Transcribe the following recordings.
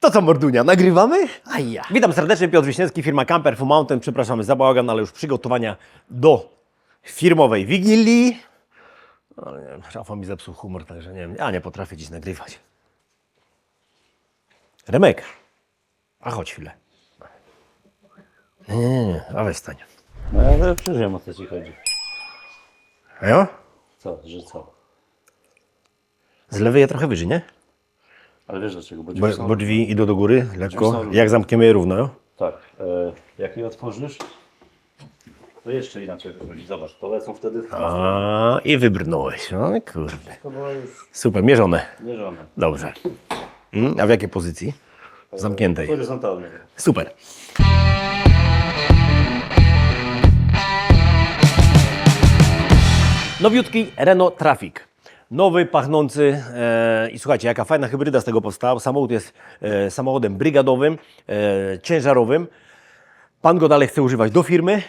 To co, Mordunia, nagrywamy? A ja. Witam serdecznie, Piotr Wiśniewski, firma Camper Fu Mountain. Przepraszamy za bałagan, ale już przygotowania do firmowej Wigilii. No, nie wiem, Rafał mi zepsuł humor, także nie wiem, ja nie potrafię dziś nagrywać. Remek, a chodź chwilę. Nie, nie, nie, a weź stań. No ale przecież wiem o co ci chodzi. A ja? Co, że co? Z lewej je trochę wyżej, nie? Ale wiesz dlaczego? Bo, Bo, drzwi są... bo drzwi idą do góry, lekko, są- jak zamkniemy je równo, jo? Tak. E, jak je otworzysz, to jeszcze inaczej wychodzi. Zobacz, to lecą wtedy w A, i wybrnąłeś, no kurde. To było już Super, mierzone. mierzone. Dobrze. Mm, a w jakiej pozycji? Zamkniętej. Horyzontalnie. Super. Nowiutki Renault Trafic. Nowy, pachnący e, i słuchajcie, jaka fajna hybryda z tego powstała. Samochód jest e, samochodem brygadowym, e, ciężarowym. Pan go dalej chce używać do firmy.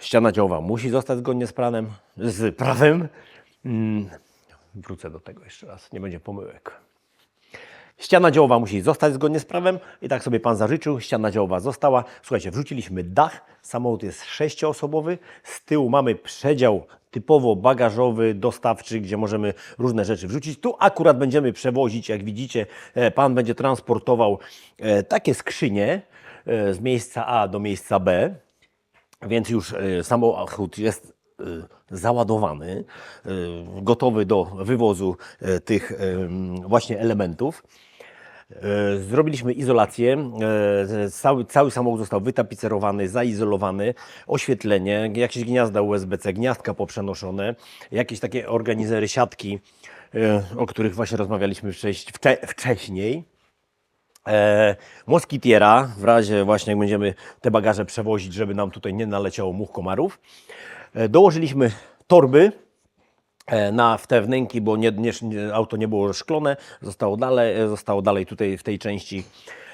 Ściana działowa musi zostać zgodnie z pranem, z prawem. Mm, wrócę do tego jeszcze raz, nie będzie pomyłek. Ściana działowa musi zostać zgodnie z prawem i tak sobie Pan zażyczył. Ściana działowa została. Słuchajcie, wrzuciliśmy dach. Samochód jest sześcioosobowy. Z tyłu mamy przedział typowo bagażowy, dostawczy, gdzie możemy różne rzeczy wrzucić. Tu akurat będziemy przewozić, jak widzicie, e, Pan będzie transportował e, takie skrzynie e, z miejsca A do miejsca B. Więc już samochód jest załadowany, gotowy do wywozu tych właśnie elementów. E, Zrobiliśmy izolację. e, Cały, cały samochód został wytapicerowany, zaizolowany, oświetlenie, jakieś gniazda USB-C, gniazdka poprzenoszone, jakieś takie organizery siatki, e, o których właśnie rozmawialiśmy wcześ- wcze- wcześniej moskitiera, w razie właśnie jak będziemy te bagaże przewozić, żeby nam tutaj nie naleciało much komarów. Dołożyliśmy torby na w te wnęki, bo nie, nie, auto nie było szklone, zostało dalej, e, zostało dalej tutaj w tej części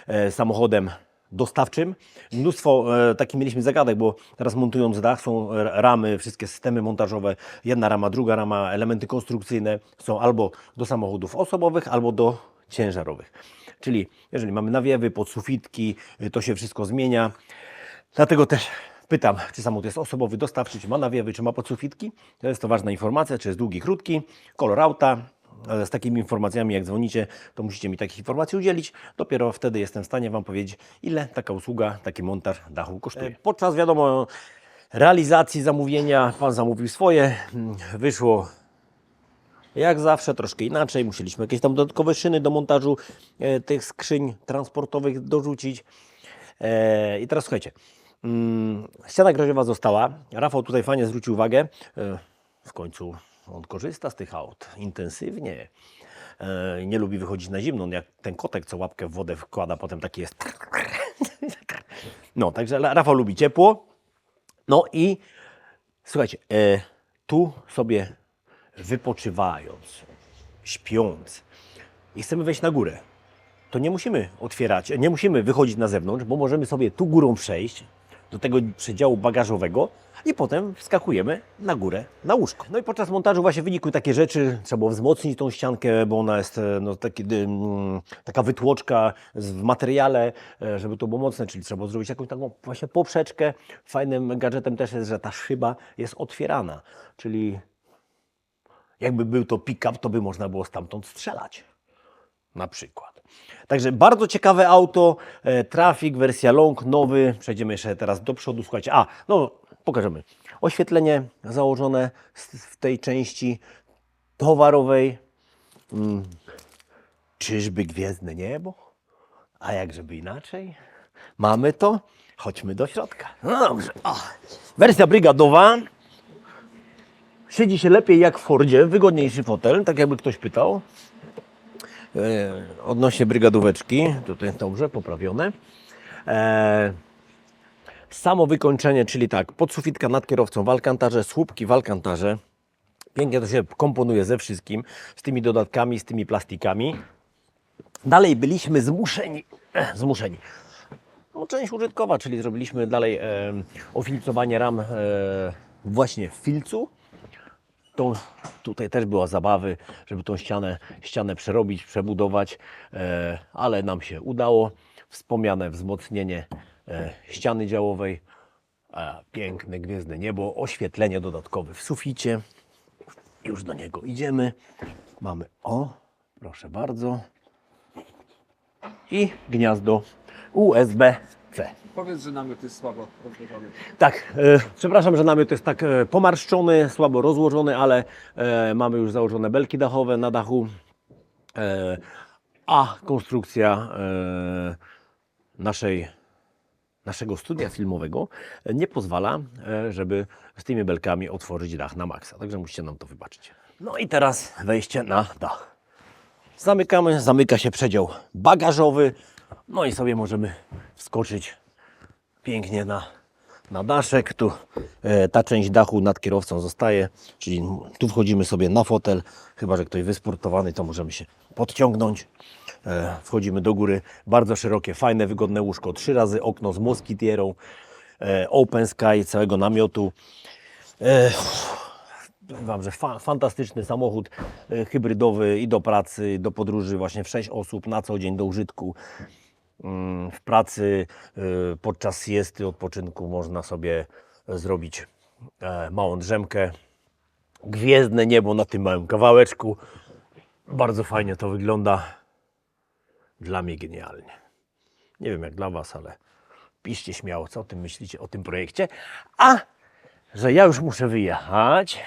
e, samochodem dostawczym. Mnóstwo e, takich mieliśmy zagadek, bo teraz montując dach są ramy, wszystkie systemy montażowe, jedna rama, druga rama, elementy konstrukcyjne są albo do samochodów osobowych, albo do ciężarowych. Czyli jeżeli mamy nawiewy, podsufitki, to się wszystko zmienia. Dlatego też pytam, czy samochód jest osobowy, dostawczy, czy ma nawiewy, czy ma podsufitki. To jest to ważna informacja, czy jest długi, krótki, kolor auta. E, Z takimi informacjami, jak dzwonicie, to musicie mi takich informacji udzielić. Dopiero wtedy jestem w stanie Wam powiedzieć, ile taka usługa, taki montaż dachu kosztuje. Podczas, wiadomo, realizacji zamówienia, Pan zamówił swoje, mm, wyszło jak zawsze, troszkę inaczej. Musieliśmy jakieś tam dodatkowe szyny do montażu e, tych skrzyń transportowych dorzucić. E, I teraz słuchajcie, ściana groziowa została. Rafał tutaj fajnie zwrócił uwagę. E, w końcu on korzysta z tych aut intensywnie. E, nie lubi wychodzić na zimno. Jak ten kotek, co łapkę w wodę wkłada, potem taki jest. No, także Rafał lubi ciepło. No i słuchajcie, e, tu sobie wypoczywając, śpiąc i chcemy wejść na górę, to nie musimy otwierać, nie musimy wychodzić na zewnątrz, bo możemy sobie tu górą przejść do tego przedziału bagażowego i potem wskakujemy na górę, na łóżko. No i podczas montażu właśnie wynikły takie rzeczy, trzeba było wzmocnić tą ściankę, bo ona jest e, no, taki, taka wytłoczka w materiale, e, żeby to było mocne, czyli trzeba było zrobić jakąś taką właśnie poprzeczkę. Fajnym gadżetem też jest, że ta szyba jest otwierana, czyli jakby był to pick-up, to by można było stamtąd strzelać. Na przykład. Także bardzo ciekawe auto, e, Trafik, wersja long, nowy. Przejdziemy jeszcze teraz do przodu. Słuchajcie, a, no pokażemy. Oświetlenie założone w tej części towarowej. Mm. Czyżby gwiezdne niebo? A jak żeby inaczej? Mamy to? Chodźmy do środka. No dobrze. O. Wersja brygadowa. Siedzi się lepiej jak w Fordzie, wygodniejszy fotel, tak jakby ktoś pytał. E, odnośnie brygadóweczki, tutaj dobrze, poprawione. E, samo wykończenie, czyli tak, podsufitka nad kierowcą w alkantarze, słupki w alkantarze. Pięknie to się komponuje ze wszystkim, z tymi dodatkami, z tymi plastikami. Dalej byliśmy zmuszeni, zmuszeni. No, część użytkowa, czyli zrobiliśmy dalej e, ofilcowanie ram e, właśnie w filcu. Tą, tutaj też była zabawy, żeby tą ścianę, ścianę przerobić, przebudować, e, ale nam się udało. Wspomniane wzmocnienie e, ściany działowej, e, piękne gwiezdne niebo, oświetlenie dodatkowe w suficie. Już do niego idziemy. Mamy o, proszę bardzo. I gniazdo Powiedz, że namiot jest słabo rozłożony. Tak, e, przepraszam, że namiot jest tak e, pomarszczony, słabo rozłożony, ale e, mamy już założone belki dachowe na dachu, e, a konstrukcja e, naszej, naszego studia filmowego nie pozwala, e, żeby z tymi belkami otworzyć dach na maksa, także musicie nam to wybaczyć. No i teraz wejście na dach. Zamykamy, zamyka się przedział bagażowy, no i sobie możemy wskoczyć pięknie na, na daszek. Tu e, ta część dachu nad kierowcą zostaje, czyli tu wchodzimy sobie na fotel, chyba że ktoś wysportowany, to możemy się podciągnąć. E, wchodzimy do góry, bardzo szerokie, fajne, wygodne łóżko, trzy razy okno z moskitierą, e, open sky całego namiotu. E, Wam, że fa fantastyczny samochód e, hybrydowy i do pracy, do podróży właśnie w 6 osób na co dzień do użytku. Mm, W pracy y, podczas siesty, odpoczynku można sobie zrobić e, małą drzemkę. Gwiezdne niebo na tym małym kawałeczku. Bardzo fajnie to wygląda. Dla mnie genialnie. Nie wiem jak dla Was, ale piszcie śmiało, co o tym myślicie, o tym projekcie. A że ja już muszę wyjechać,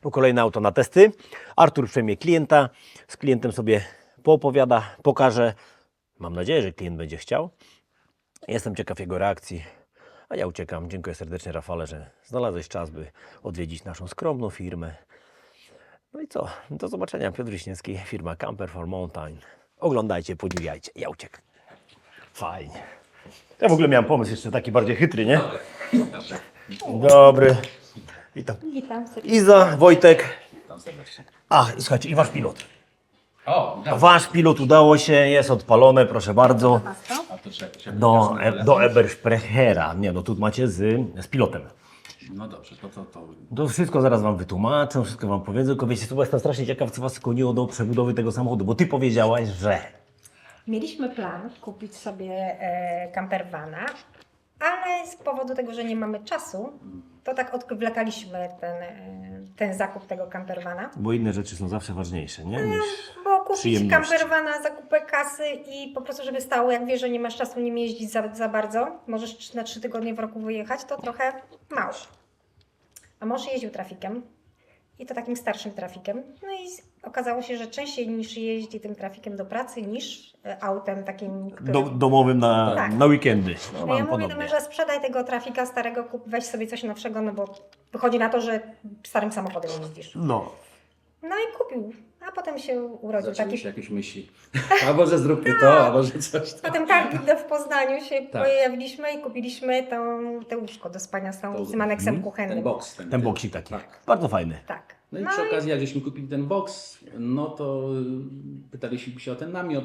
po kolejne auto na testy. Artur przejmie klienta, z klientem sobie poopowiada, pokaże. Mam nadzieję, że klient będzie chciał. Jestem ciekaw jego reakcji. A ja uciekam. Dziękuję serdecznie Rafale, że znalazłeś czas, by odwiedzić naszą skromną firmę. No i co? Do zobaczenia. Piotr Wiśniewski, firma Camper for Mountain. Oglądajcie, podziwiajcie. Ja uciekam. Fajnie. Ja w ogóle miałem pomysł jeszcze taki bardziej chytry, nie? Dobry. Witam. Witam serdecznie. Iza, Wojtek. Tam serdecznie. A, słuchajcie, i wasz pilot. O, da. Wasz pilot udało się, jest odpalone, proszę bardzo. A to czekaj. Do, e, do Ebersprechera. Nie, no tu macie z, z pilotem. No dobrze, to to, to. To wszystko zaraz Wam wytłumaczę, wszystko Wam powiedzę, tylko wiecie, co, bo jestem strasznie ciekaw, co Was skłoniło do przebudowy tego samochodu, bo Ty powiedziałaś, że... Mieliśmy plan kupić sobie e, campervana, ale z powodu tego, że nie mamy czasu, to tak odwlekaliśmy ten, e, ten zakup tego campervana. Bo inne rzeczy są zawsze ważniejsze, nie? Niż... Bo kupić campervana, zakupę kasy i po prostu, żeby stało, jak wiesz, że nie masz czasu nim jeździć za, za bardzo, możesz na trzy tygodnie w roku wyjechać, to trochę mało. A mąż jeździł trafikiem i to takim starszym trafikiem. No i okazało się, że częściej niż jeździ tym trafikiem do pracy niż e, autem takim, którym... Do, domowym na, Tak. na weekendy. No, ja mówię do męża, sprzedaj tego trafika starego, kup, weź sobie coś nowszego, no bo wychodzi na to, że starym samochodem jeździsz. No. No i kupił, a potem się urodził Zaczęły taki się jakieś myśli. A może zróbmy to, a może coś tam. Potem tak, w Poznaniu się Tak. pojawiliśmy i kupiliśmy tą, te łóżko do spania z, tą, z tym aneksem kuchennym. Ten box. Ten, Ten boksik taki. Tak. Bardzo fajny. Tak. No i No przy i okazji, jak żeśmy kupili ten box, no to pytaliśmy się o ten namiot.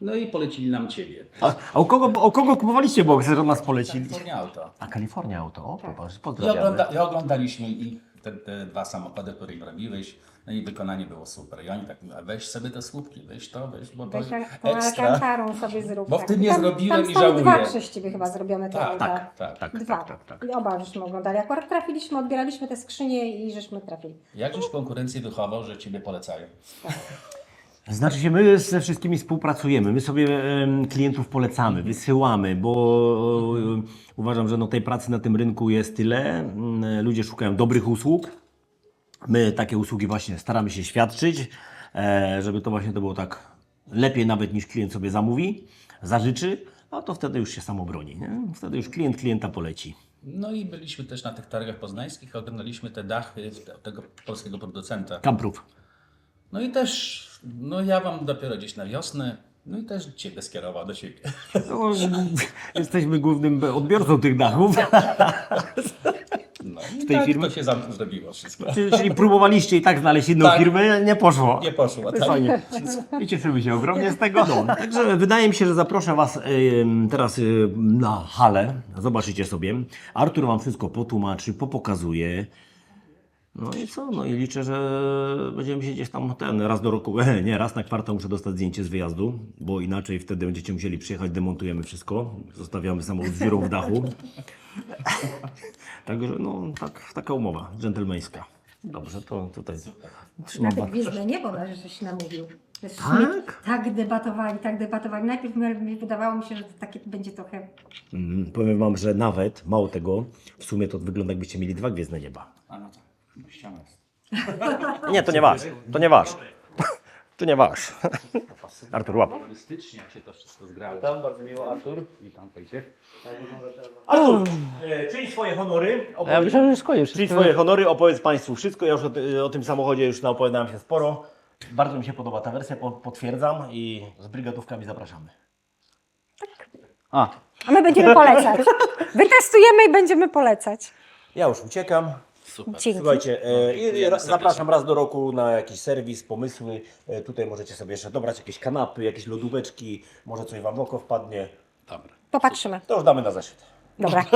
No i polecili nam Ciebie. A, a u, kogo, u kogo kupowaliście boksy, że nas polecili? Kalifornia auto. A Kalifornia auto, o, Tak. popatrz, I, pozdrawiamy. ogląda, I oglądaliśmy ich, te, te dwa samochody, które im robiłeś. No i wykonanie było super. I oni tak mówią, weź sobie te słupki, weź to, weź, bo to weź jak ekstra. Sobie zrób. Bo w tym nie tam, zrobiłem tam i stały żałuję. dwa przez Ciebie chyba zrobione Tak, tak, tak. Tak, Dwa. tak, tak, tak. I oba żeśmy oglądali. Akurat trafiliśmy, odbieraliśmy te skrzynie i żeśmy trafili. Jakżeś konkurencję wychował, że Ciebie polecają? Znaczy się, my ze wszystkimi współpracujemy, my sobie em, klientów polecamy, wysyłamy, bo e, uważam, że no, tej pracy na tym rynku jest tyle. Mm, Ludzie szukają dobrych usług. My takie usługi właśnie staramy się świadczyć, e, żeby to właśnie to było tak lepiej nawet niż klient sobie zamówi, zażyczy, a to wtedy już się samo broni. Nie? Wtedy już klient klienta poleci. No i byliśmy też na tych targach poznańskich, oglądaliśmy te dachy te- tego polskiego producenta. Kamprów. No i też, no ja wam dopiero gdzieś na wiosnę, no i też Ciebie skierował do siebie. No, jesteśmy głównym odbiorcą tych dachów. No i W tej tak firmie? to się zam- zrobiło wszystko. Czyli, czyli próbowaliście i tak znaleźć inną Tak. firmę, nie poszło. Nie poszło, tak? Fajnie. I cieszymy się ogromnie z tego. No, także wydaje mi się, że zaproszę Was em, teraz em, na halę. Zobaczycie sobie. Artur Wam wszystko potłumaczy, popokazuje. No i co? No i liczę, że będziemy się gdzieś tam ten raz do roku, e, nie, raz na kwartał muszę dostać zdjęcie z wyjazdu, bo inaczej wtedy będziecie musieli przyjechać, demontujemy wszystko, zostawiamy samochód z dziurą w dachu. Także no, tak, taka umowa dżentelmeńska. Dobrze, to tutaj trzymam Nawet was. Gwiezdne Niebo na żeś namówił. Tak? Tak debatowali, tak debatowali. Najpierw mi- mi wydawało mi się, że to takie będzie trochę... Mm, powiem wam, że nawet, mało tego, w sumie to wygląda jakbyście mieli dwa gwiezdne nieba. A no tak, ściana jest. Nie, to nie wasz, to nie wasz. To nie wasz. Artur, łap. Turystycznie jak się to wszystko zgrało. Tam bardzo miło, Artur. Witam, Wojciech. Artur, e, czyń swoje honory. A ja myślałem, że już koniec. Czyli swoje honory, opowiedz Państwu wszystko. Ja już o, o tym samochodzie już naopowiadałem się sporo. Bardzo mi się podoba ta wersja, po- potwierdzam i z brygadówkami zapraszamy. A, A my będziemy polecać. Wytestujemy i będziemy polecać. Ja już uciekam. Dzięki. Słuchajcie, e, i, i ra- zapraszam raz do roku na jakiś serwis, pomysły. E, tutaj możecie sobie jeszcze dobrać jakieś kanapy, jakieś lodóweczki, może coś Wam w oko wpadnie. Dobra. Popatrzymy. To już damy na zeszyt. Dobra.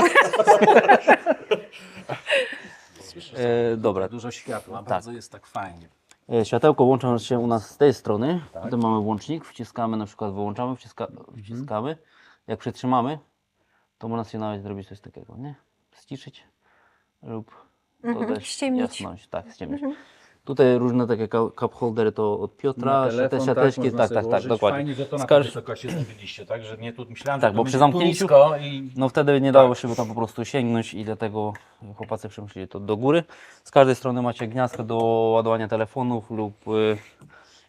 e, dobra. Dużo światła, bardzo jest tak fajnie. E, światełko łączą się u nas z tej strony. Tutaj mamy włącznik, wciskamy na przykład, wyłączamy, wciska, wciskamy. Jak przytrzymamy, to można sobie nawet zrobić coś takiego, nie? Ściszyć lub Mhm, dodać ściemnić. jasność. Tak, ściemnić. Tutaj różne takie cup holdery to od Piotra, te siateczki, tak, tak, tak, dokładnie. Fajnie, że to na Skarż- wysokości zrobiliście, tak? Że nie tu myślałem, Tak, że bo to przy zamknięciu- i No wtedy nie dało się tam po prostu sięgnąć i dlatego chłopacy przemyśleli to do góry. Z każdej strony macie gniazdko do ładowania telefonów lub y,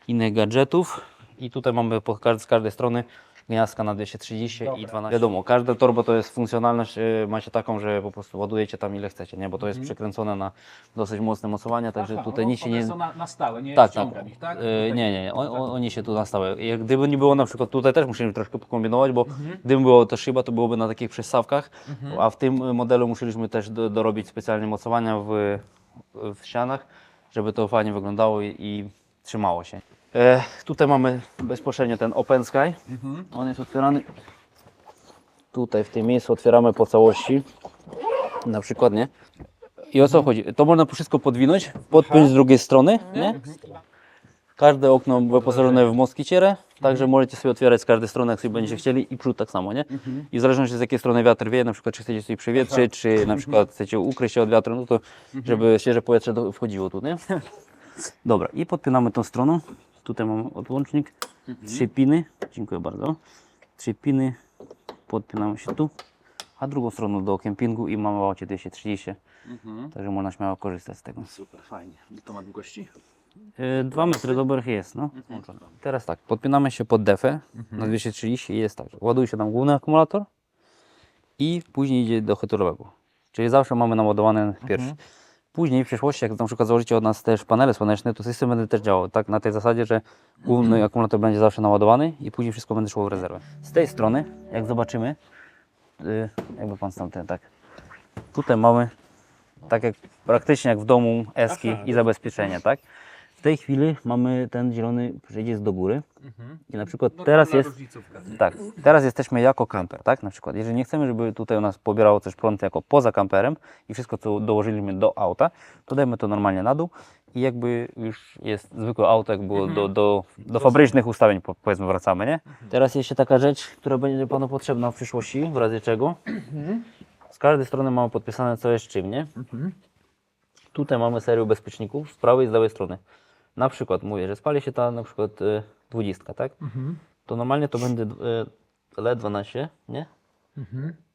innych gadżetów. I tutaj mamy po, z każdej strony gniazdka na 230 i 12. Wiadomo, każde turbo to jest funkcjonalność, y, macie taką, że po prostu ładujecie tam ile chcecie, nie? bo to jest przekręcone na dosyć mocne mocowania, także Aha, tutaj no, nic się nie... są na, na stałe, nie Tak, tak. ściągam ich, tak? Y, nie, nie, nie. On, on, oni się tu nastały. Jak gdyby nie było na przykład tutaj też musieliśmy troszkę pokombinować, bo gdyby było to szyba, to byłoby na takich przystawkach, a w tym modelu musieliśmy też do, dorobić specjalnie mocowania w, w ścianach, żeby to fajnie wyglądało i, i trzymało się. E, tutaj mamy bezpośrednio ten Open Sky. On jest otwierany. Tutaj w tym miejscu otwieramy po całości. Na przykład, nie? I o co chodzi? To można wszystko podwinąć, podpiąć z drugiej strony, nie? Każde okno wyposażone w moskicierę, także możecie sobie otwierać z każdej strony, jak sobie będziecie chcieli i przód tak samo, nie? I w zależności z jakiej strony wiatr wieje, na przykład czy chcecie sobie przewietrzyć, czy na przykład chcecie ukryć się od wiatru, no to żeby świeże powietrze do- wchodziło tu, nie? Dobra, i podpinamy tą stroną. Tutaj mamy odłącznik, trzy piny, dziękuję bardzo. Trzy piny, podpinamy się tu, a drugą stroną do kempingu i mamy łacie 230, także można śmiało korzystać z tego. Super, fajnie. To ma długości? Y, Dwa metry dobrych jest, no. Teraz tak, podpinamy się pod defę na 230 i jest tak, ładuje się tam główny akumulator i później idzie do heturowego. Czyli zawsze mamy naładowany pierwszy. Później w przyszłości, jak na przykład założycie od nas też panele słoneczne, to system będzie też działał tak na tej zasadzie, że główny akumulator będzie zawsze naładowany i później wszystko będzie szło w rezerwę. Z tej strony, jak zobaczymy, y, jakby pan stał ten tak, tutaj mamy tak jak praktycznie jak w domu eski i zabezpieczenie, tak? W tej chwili mamy ten zielony przejdziec do góry i na przykład teraz jest, tak, teraz jesteśmy jako kamper, tak? Na przykład, jeżeli nie chcemy, żeby tutaj u nas pobierało też prąd jako poza kamperem i wszystko, co dołożyliśmy do auta, to dajmy to normalnie na dół i jakby już jest zwykłe auto, jak było do, do, do fabrycznych ustawień, po- powiedzmy, wracamy, nie? Teraz jeszcze taka rzecz, która będzie Panu potrzebna w przyszłości, w razie czego. Z każdej strony mamy podpisane, co jest czym, nie? Tutaj mamy serię bezpieczników z prawej i z lewej strony. Na przykład mówię, że spali się ta na przykład y, 20, tak? To normalnie to będzie y, LED 12, nie?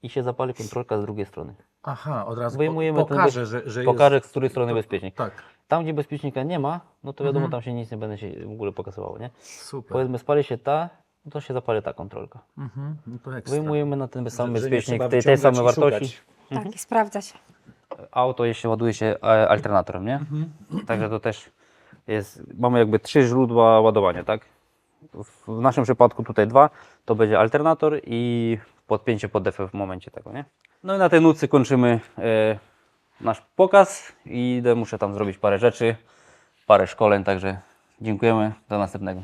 I się zapali kontrolka z drugiej strony. Aha, od razu Wyjmujemy po, ten pokażę, bez- że, że Pokażę, jest... z której strony bezpiecznik. Tak, Tam, gdzie bezpiecznika nie ma, no to wiadomo, tam się nic nie będzie się w ogóle pokazywało, nie? super. Powiedzmy, spali się ta, no to się zapali ta kontrolka. Mhm, no to ekstra. Wyjmujemy na ten sam bezpiecznik tej, tej samej wartości. szukać. Tak, i sprawdza się. auto jeśli ładuje się e, alternatorem, nie? Także to też jest, mamy jakby trzy źródła ładowania, tak? W naszym przypadku tutaj dwa, to będzie alternator i podpięcie pod defę w momencie tego, nie? No i na tej nucy kończymy e, nasz pokaz i idę, muszę tam zrobić parę rzeczy, parę szkoleń, także dziękujemy, do następnego.